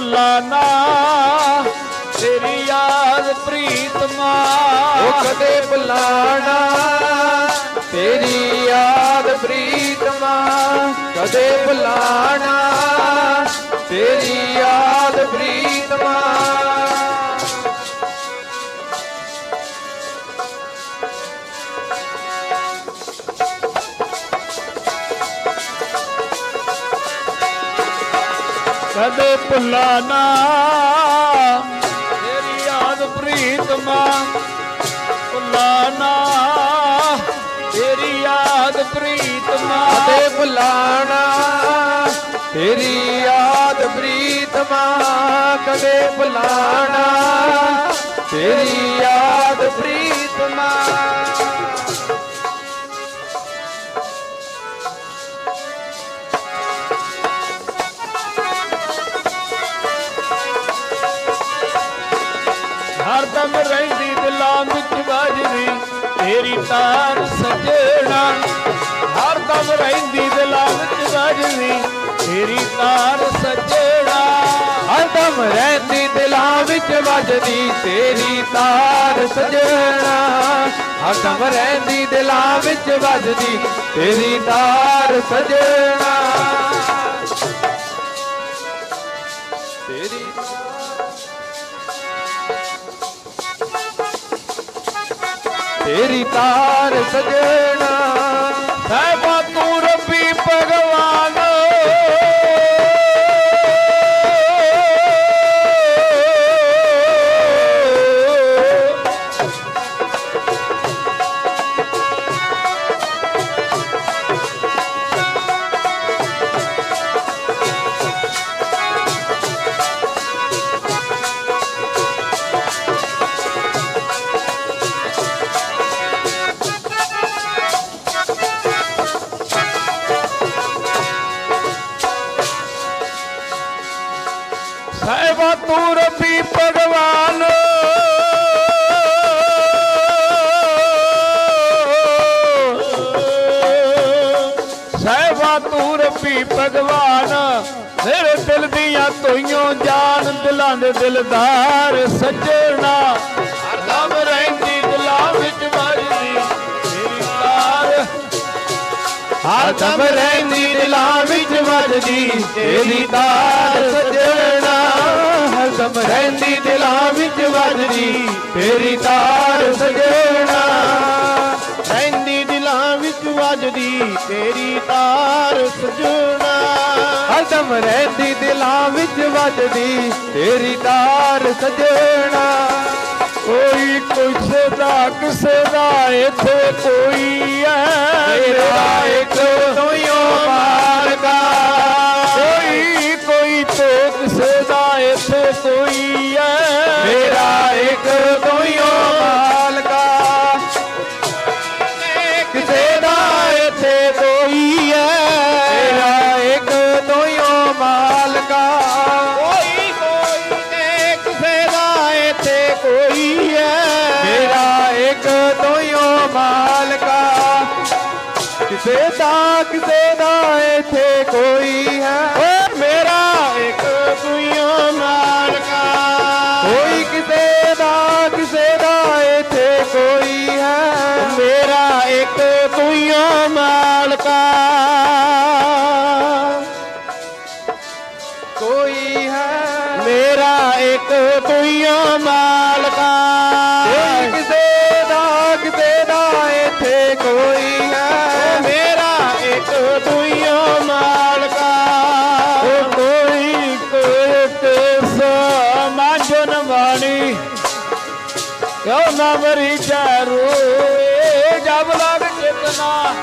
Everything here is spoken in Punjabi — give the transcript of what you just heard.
ਭੁੱਲਾ ਨਾ ਤੇਰੀ ਯਾਦ ਪ੍ਰੀਤਮਾ ਉਹ ਕਦੇ ਭੁਲਾਣਾ ਤੇਰੀ ਯਾਦ ਪ੍ਰੀਤਮਾ ਕਦੇ ਭੁਲਾਣਾ ਤੇਰੀ ਯਾਦ ਪ੍ਰੀਤਮਾ ਕਦੇ ਭੁਲਾਣਾ ਤੇਰੀ ਯਾਦ ਪ੍ਰੀਤਮਾ ਭੁੱਲਾ ਨਾ ਤੇਰੀ ਯਾਦ ਪ੍ਰੀਤਮਾ ਕਦੇ ਭੁਲਾਣਾ ਤੇਰੀ ਯਾਦ ਪ੍ਰੀਤਮਾ ਕਦੇ ਭੁਲਾਣਾ ਤੇਰੀ ਯਾਦ ਪ੍ਰੀਤਮਾ ਹਰਦਮ ਰਹਿੰਦੀ ਦਿਲਾਂ ਵਿੱਚ ਵੱਜਦੀ ਤੇਰੀ ਤਾਰ ਸਜਣਾ। ਹਰਦਮ ਰਹਿੰਦੀ ਦਿਲਾਂ ਵਿੱਚ ਵੱਜਦੀ ਤੇਰੀ ਤਾਰ ਸਜਣਾ। ਹਰਦਮ ਰਹਿੰਦੀ ਦਿਲਾਂ ਵਿੱਚ ਵੱਜਦੀ ਤੇਰੀ ਤਾਰ ਸਜਣਾ। ਹਰਦਮ ਰਹਿੰਦੀ ਦਿਲਾਂ ਵਿੱਚ ਵੱਜਦੀ ਤੇਰੀ ਤਾਰ ਸਜਣਾ। ਤੇਰੀ ਤੇਰੀ ਤਾਰ ਸਜਣਾ ਸਾਹਿਬਾ ਤੂੰ ਰੱਬੀ ਭਗਵਾਨ ਸਾਹਿਬਾ ਤੂੰ ਰੱਬੀ ਭਗਵਾਨ ਮੇਰੇ ਦਿਲ ਦੀਆਂ ਤੋਈਆਂ ਜਾਨ ਦਿਲਾਂ ਦੇ ਦਿਲਦਾਰ ਸੱਜਣਾ ਹਰਦਮ ਰਹਿੰਦੀ ਦਿਲਾਂ ਵਿੱਚ ਵੱਜਦੀ ਤੇਰੀ ਤਾਰ ਹਰਦਮ ਰਹਿੰਦੀ ਦਿਲਾਂ ਵਿੱਚ ਵੱਜਦੀ ਤੇਰੀ ਤਾਰ ਸਜਣਾ ਹਰਦਮ ਰਹਿੰਦੀ ਦਿਲਾਂ ਵਿੱਚ ਵੱਜਦੀ, ਤੇਰੀ ਤਾਰ ਸਜਣਾ। ਰਹਿੰਦੀ ਦਿਲਾਂ ਵਿੱਚ ਵੱਜਦੀ, ਤੇਰੀ ਤਾਰ ਸਜਣਾ। ਹਰਦਮ ਰਹਿੰਦੀ ਦਿਲਾਂ ਵਿੱਚ ਵੱਜਦੀ, ਤੇਰੀ ਤਾਰ ਸਜਣਾ। ਕੋਈ ਕੁਛ ਦਾ ਕਿਸੇ ਦਾ ਇੱਥੇ ਕੋਈ ਐ ਮੇਰਾ ਇੱਕ ਤੋਇਓ ਮਾਲਕਾ। ਕੋਈ ਐ ਮੇਰਾ ਇੱਕ ਤੋਇਓ ਮਾਲਕਾ। ਕਿਸੇ ਦਾ ਇੱਥੇ ਕੋਈ ਹੈ ਮੇਰਾ ਇੱਕ ਤੋਇਓ ਮਾਲਕਾ। ਕੋਈ ਕੋਈ ਤੇ ਕਿਸੇ ਦਾ ਇੱਥੇ ਕੋਈ ਐ ਮੇਰਾ ਇੱਕ ਤੋਇਓ ਮਾਲਕਾ। ਕਿਸੇ ਦਾ ਕਿਸੇ ਦਾ ਇੱਥੇ ਕੋਈ ਹੈ ਓ ਮੇਰਾ ਇੱਕ ਦੁਈਓ ਮਾਲਕਾ। ਕੋਈ ਕਿਸੇ ਦਾ ਕਿਸੇ ਦਾ ਇੱਥੇ ਕੋਈ ਹੈ। ਮੇਰਾ ਇੱਕ ਦੁਈਓ ਮਾਲਕਾ। ਓ ਕੋਈ ਕੋਈ ਕਿਸ ਮਾਝਨ ਵਾਣੀ। ਕਿਉ ਨਾ ਮਰੀ ਚਾਰੋ? ਜਬ ਲਗ ਚਿਤਨਾ